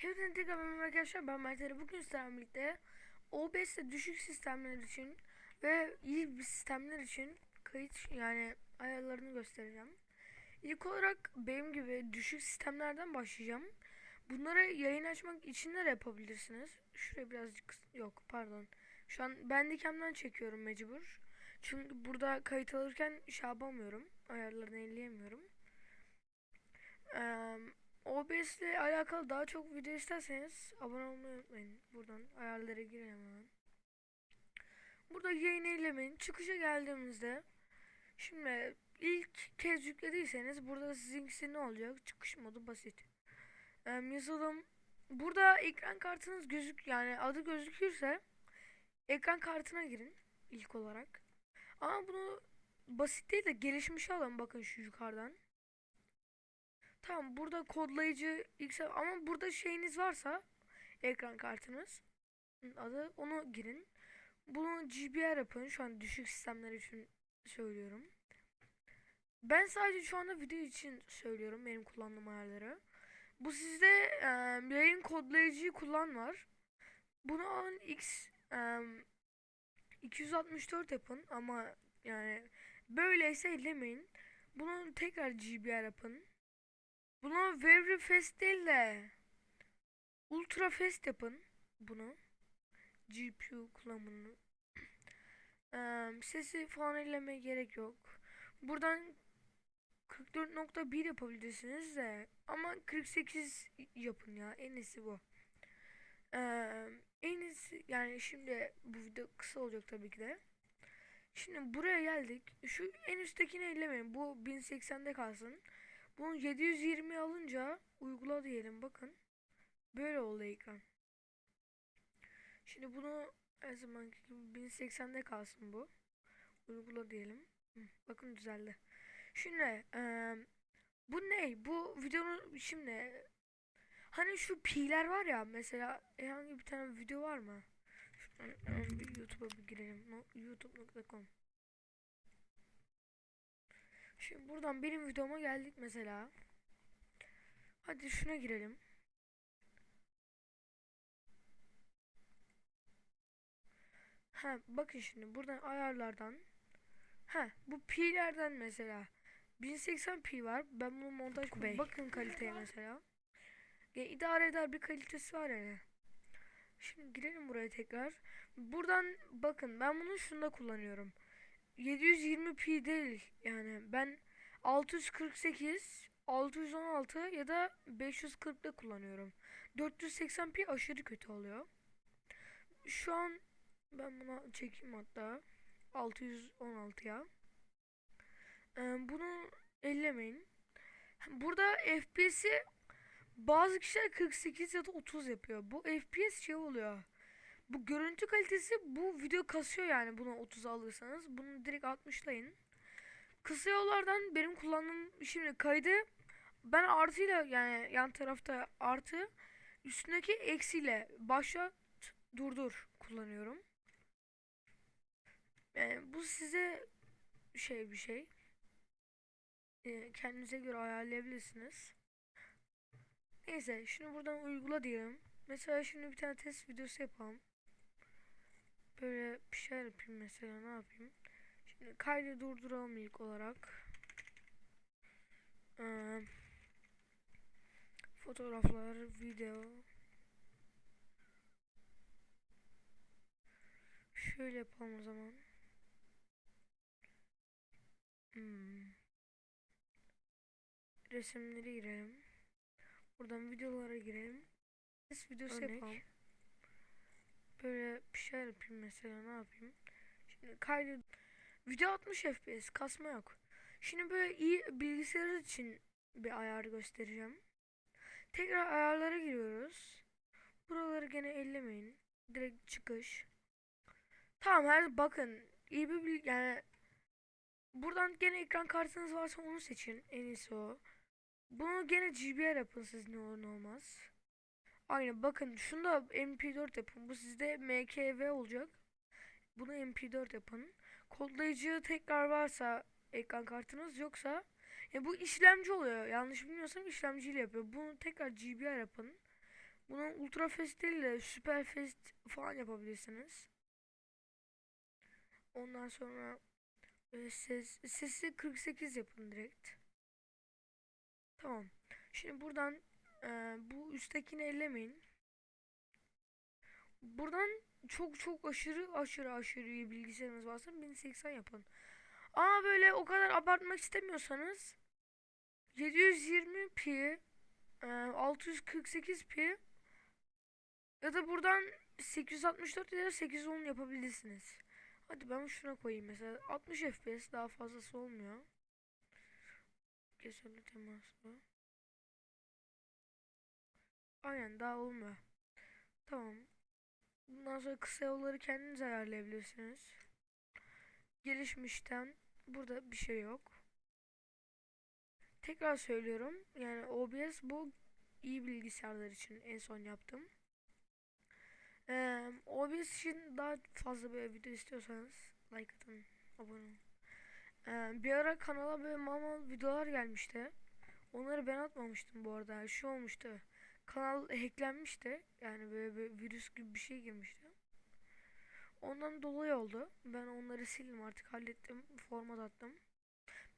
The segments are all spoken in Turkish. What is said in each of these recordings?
Hepinize tekrar merhaba arkadaşlar ben Mert Ali. Bugün sizlerle birlikte OBS'de düşük sistemler için ve iyi bir sistemler için kayıt yani ayarlarını göstereceğim. İlk olarak benim gibi düşük sistemlerden başlayacağım. Bunları yayın açmak için de yapabilirsiniz. Şuraya birazcık yok pardon. Şu an Bandicam'dan çekiyorum mecbur. Çünkü burada kayıt alırken şey yapamıyorum. Ayarlarını elleyemiyorum. Eee OBS ile alakalı daha çok video isterseniz abone olmayı unutmayın. Buradan ayarlara girelim hemen. Burada yayın eylemeyin. Çıkışa geldiğimizde şimdi ilk kez yüklediyseniz burada sizinkisi ne olacak? Çıkış modu basit. Ee, yazılım burada ekran kartınız gözük yani adı gözükürse ekran kartına girin ilk olarak. Ama bunu basit değil de gelişmiş alın bakın şu yukarıdan. Tamam burada kodlayıcı X ama burada şeyiniz varsa ekran kartınız adı onu girin. Bunu GBR yapın. Şu an düşük sistemler için söylüyorum. Ben sadece şu anda video için söylüyorum benim kullandığım ayarları. Bu sizde e, yayın kodlayıcıyı kullan var. Bunu alın X e, 264 yapın ama yani böyleyse ellemeyin. Bunu tekrar GBR yapın. Bunu very fast değil de ultra fast yapın bunu. GPU kullanımını. Sesi falan ellemeye gerek yok. Buradan 44.1 yapabilirsiniz de ama 48 yapın ya en iyisi bu. Eee, en iyisi yani şimdi bu video kısa olacak tabii ki de. Şimdi buraya geldik. Şu en üsttekini ellemeyin. Bu 1080'de kalsın. Bunu 720 alınca uygula diyelim bakın. Böyle oldu ekran. Şimdi bunu her zamanki gibi 1080'de kalsın bu. Uygula diyelim. Bakın düzeldi. Şimdi eee, bu ne? Bu videonun şimdi hani şu pi'ler var ya mesela herhangi bir tane video var mı? YouTube'a bir girelim. Youtube.com Şimdi buradan benim videoma geldik mesela. Hadi şuna girelim. Ha bakın şimdi buradan ayarlardan. Ha bu pi'lerden mesela 1080 pi var. Ben bunu montaj Bey. bakın kaliteye mesela. Ya idare eder bir kalitesi var yani. Şimdi girelim buraya tekrar. Buradan bakın ben bunu şunda kullanıyorum. 720p değil yani ben 648 616 ya da 540'da kullanıyorum. 480p aşırı kötü oluyor. Şu an ben buna çekeyim hatta 616'ya. Ee, bunu ellemeyin. Burada FPS'i bazı kişiler 48 ya da 30 yapıyor. Bu FPS şey oluyor. Bu görüntü kalitesi bu video kasıyor yani bunu 30 alırsanız. Bunu direkt 60'layın. Kısa yollardan benim kullandığım şimdi kaydı ben artıyla yani yan tarafta artı üstündeki eksiyle başlat durdur kullanıyorum. Yani bu size şey bir şey. Ee, kendinize göre ayarlayabilirsiniz. Neyse şimdi buradan uygula diyelim. Mesela şimdi bir tane test videosu yapalım. Böyle bir şeyler yapayım mesela ne yapayım. Şimdi kaydı durduralım ilk olarak. Ee, fotoğraflar, video. Şöyle yapalım o zaman. Hmm. Resimleri girelim. Buradan videolara girelim. Test videosu Örnek. yapalım. Böyle bir şeyler yapayım mesela ne yapayım. Şimdi kaydı video 60 FPS kasma yok. Şimdi böyle iyi bilgisayar için bir ayar göstereceğim. Tekrar ayarlara giriyoruz. Buraları gene ellemeyin. Direkt çıkış. Tamam her bakın iyi bir bil- yani buradan gene ekran kartınız varsa onu seçin. En iyisi o. Bunu gene GBR yapın siz ne olur ne olmaz. Aynen bakın şunu da MP4 yapın. Bu sizde MKV olacak. Bunu MP4 yapın. Kodlayıcı tekrar varsa ekran kartınız yoksa ya bu işlemci oluyor. Yanlış bilmiyorsam işlemciyle yapıyor. Bunu tekrar GBR yapın. Bunu ultra fast değil de süper fast falan yapabilirsiniz. Ondan sonra e, ses sesi 48 yapın direkt. Tamam. Şimdi buradan bu üsttekini ellemeyin. Buradan çok çok aşırı aşırı aşırı iyi bilgisayarınız varsa 1080 yapın. Ama böyle o kadar abartmak istemiyorsanız 720p e, 648p ya da buradan 864 ya da 810 yapabilirsiniz. Hadi ben şuna koyayım mesela 60 FPS daha fazlası olmuyor. Kesinlikle temaslı. Aynen daha olmuyor. Tamam. Bundan sonra kısa yolları kendiniz ayarlayabilirsiniz. Gelişmişten burada bir şey yok. Tekrar söylüyorum. Yani OBS bu iyi bilgisayarlar için en son yaptım. Ee, OBS için daha fazla böyle video istiyorsanız like atın, abone olun. Ee, bir ara kanala böyle mal videolar gelmişti. Onları ben atmamıştım bu arada. Şu olmuştu. Kanal hacklenmişti. Yani böyle bir virüs gibi bir şey girmişti. Ondan dolayı oldu. Ben onları sildim artık hallettim. Format attım.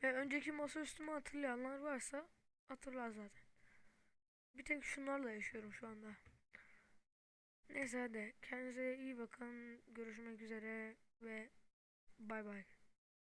Ve önceki masaüstümü hatırlayanlar varsa hatırlar zaten. Bir tek şunlarla yaşıyorum şu anda. Neyse hadi. Kendinize iyi bakın. Görüşmek üzere ve bay bay.